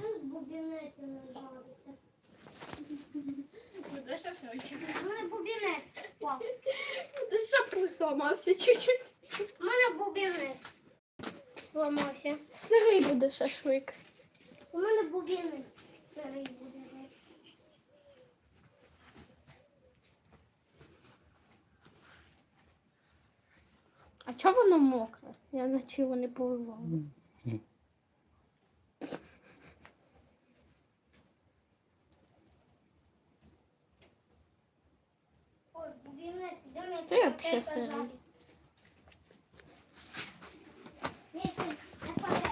чого бубінець не жариться? Буде шашличок. У мене бубінець впав. Ти що присламався чуть-чуть? У мене бубінець зламався. Сирий буде шашлик. У мене бубінець сирий буде. А чого воно мокре? Я наче його не поливала. Ой, бубінець, де мені Та я таке взагалі сирий. жарить? Ні, ще не паде.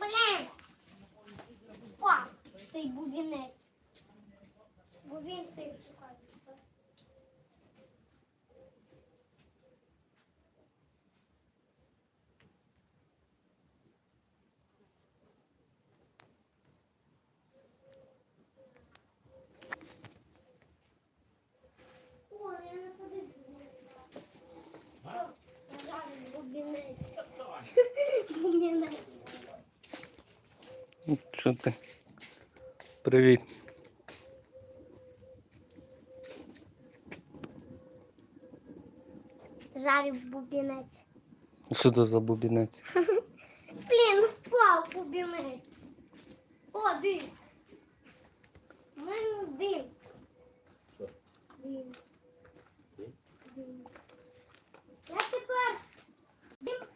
Блін! Впав цей бубінець. Бубін цей шукає. О, я насадив бубінець. Все, нажарив бубінець. Бубінець. Що ти? Привіт. Жарив бубінець. Що це за бубінець? Блін, впав бубінець. О, дим. У мене дим. Дим. Дим. Я тепер дим.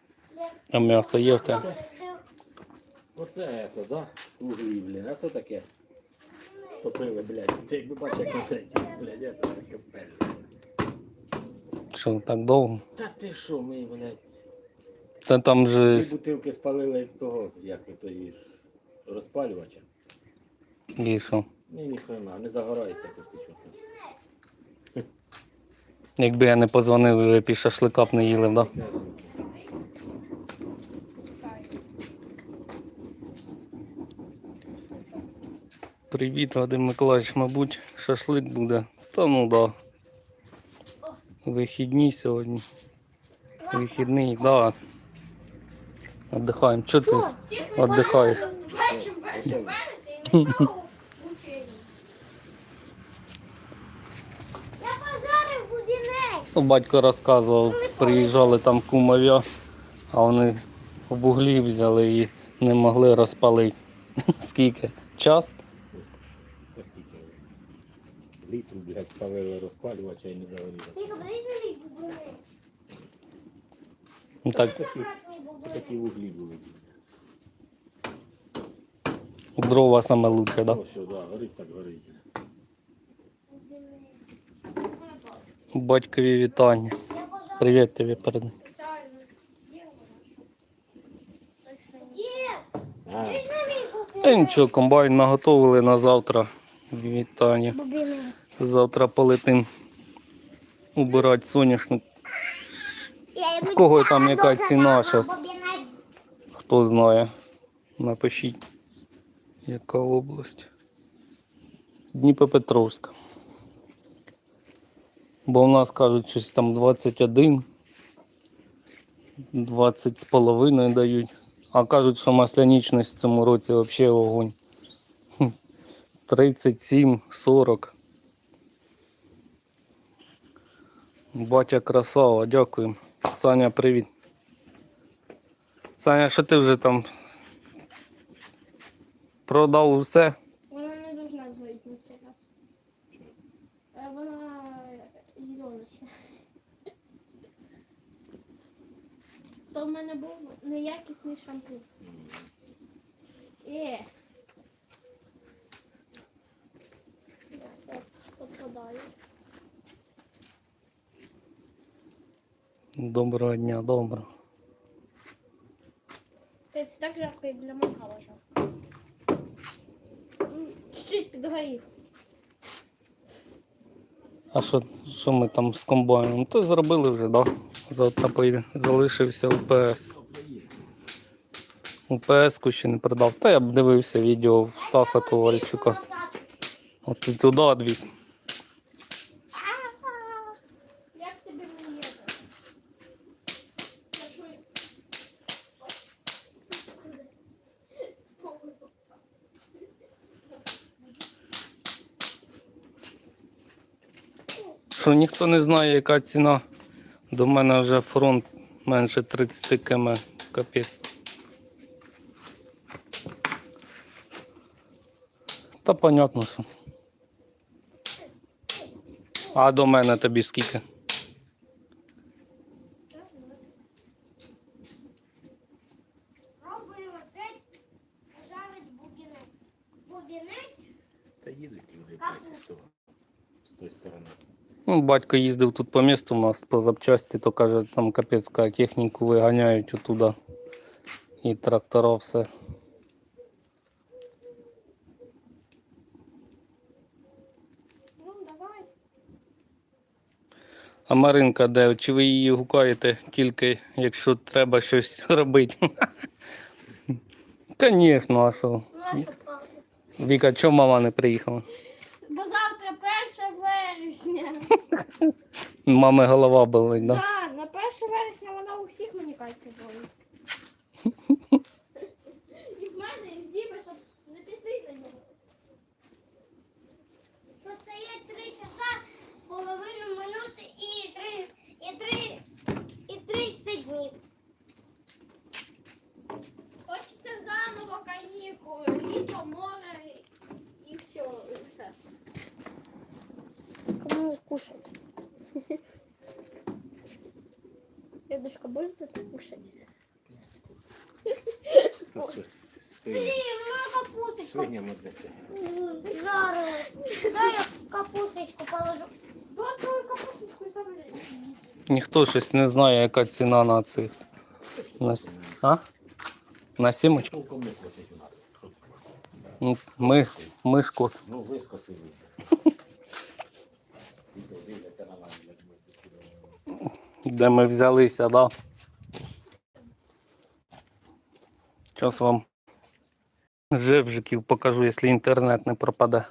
А м'ясо є в тебе? Оце це, да? Углі, блін, а то таке? Топили, блядь. Ти якби бачив, як конкретно, блядь, я то таке пель. Що так довго? Та ти що, ми, блядь, Та там же дві бутилки спалили того, як ви то розпалювача. і що? Ні, ніхрена, не загорається поки що. Якби я не подзвонив, ви б і шашлика б не їли, да? Привіт, Вадим Миколаївич, мабуть, шашлик буде. Та ну да. Вихідні сьогодні. Вихідний, да. Отдихаємо. Чого ти віддихаєш? Я пожарив бубінець. Ну, Батько розказував, приїжджали там кумов'я, а вони вуглі взяли і не могли розпалити. Скільки? Час? Літру, блядь, спалили розпалювача і не загорілося. Бубінець. Ну так, Такі, такі вуглі були. дрова саме лучше, да? О, що, да, горить так горить. Батькові вітання. Привіт тобі А, на Та нічого, комбайн наготовили на завтра. Вітання. Бубінець. Завтра полетим убирати соняшник. В кого там яка ціна бубінець. Хто знає, напишіть, яка область. Дніпропетровська. Бо в нас кажуть, щось там 21, 20 з половиною дають. А кажуть, що маслянічність в цьому році взагалі огонь. 37, 40. Батя красава, дякую. Саня, привіт. Саня, що ти вже там продав усе? Вона не должна згоріти на цей раз. Е, Вона зелена. То в мене був неякісний шампунь. Е. Я це попадаю. Доброго дня, доброго. Це так жарко, як для мангала жарко. Чуть-чуть підгорів. А що, що ми там з комбайном? То зробили вже, так? Да? Завтра поїде. Залишився УПС. УПС-ку ще не продав. Та я б дивився відео в Стаса Ковальчука. От туди відвіз. А-а-а! Як тобі мені це? Це що? Що ніхто не знає, яка ціна. До мене вже фронт менше 30 км. Капець. Та понятно, що. А до мене тобі скільки? Пробую опять жарить бубінець. Бубінець Та їдуть того. З тої сторони. Ну, батько їздив тут по місту у нас по запчасті, то каже, там капець ка, техніку виганяють отуда. І трактора все. А Маринка де? Чи ви її гукаєте тільки, якщо треба щось робити? Звісно, а що? Віка, чому мама не приїхала? Бо завтра 1 вересня. Мами голова болить, да? Так, на 1 вересня вона у всіх мені каже дзвонить. І в мене, і в Діми, щоб не піти на нього. що стає 3 часа, половину минути і 3, і 3, і 30 днів. Хочеться заново канікули, літо, море і все. І все. Кому кушать? Дедушка, будете кушать? Свиня. мудрості. жарилась. Дай я капусточку положу. Вот твою капусточку і сам Ніхто щось не знає, яка ціна на цих. На, с- а? на сімочку. Ну, Ми, мишку. Ну, вискочили. На нас, як ми де ми взялися, да? Зараз вам жевжиків покажу, якщо інтернет не пропаде.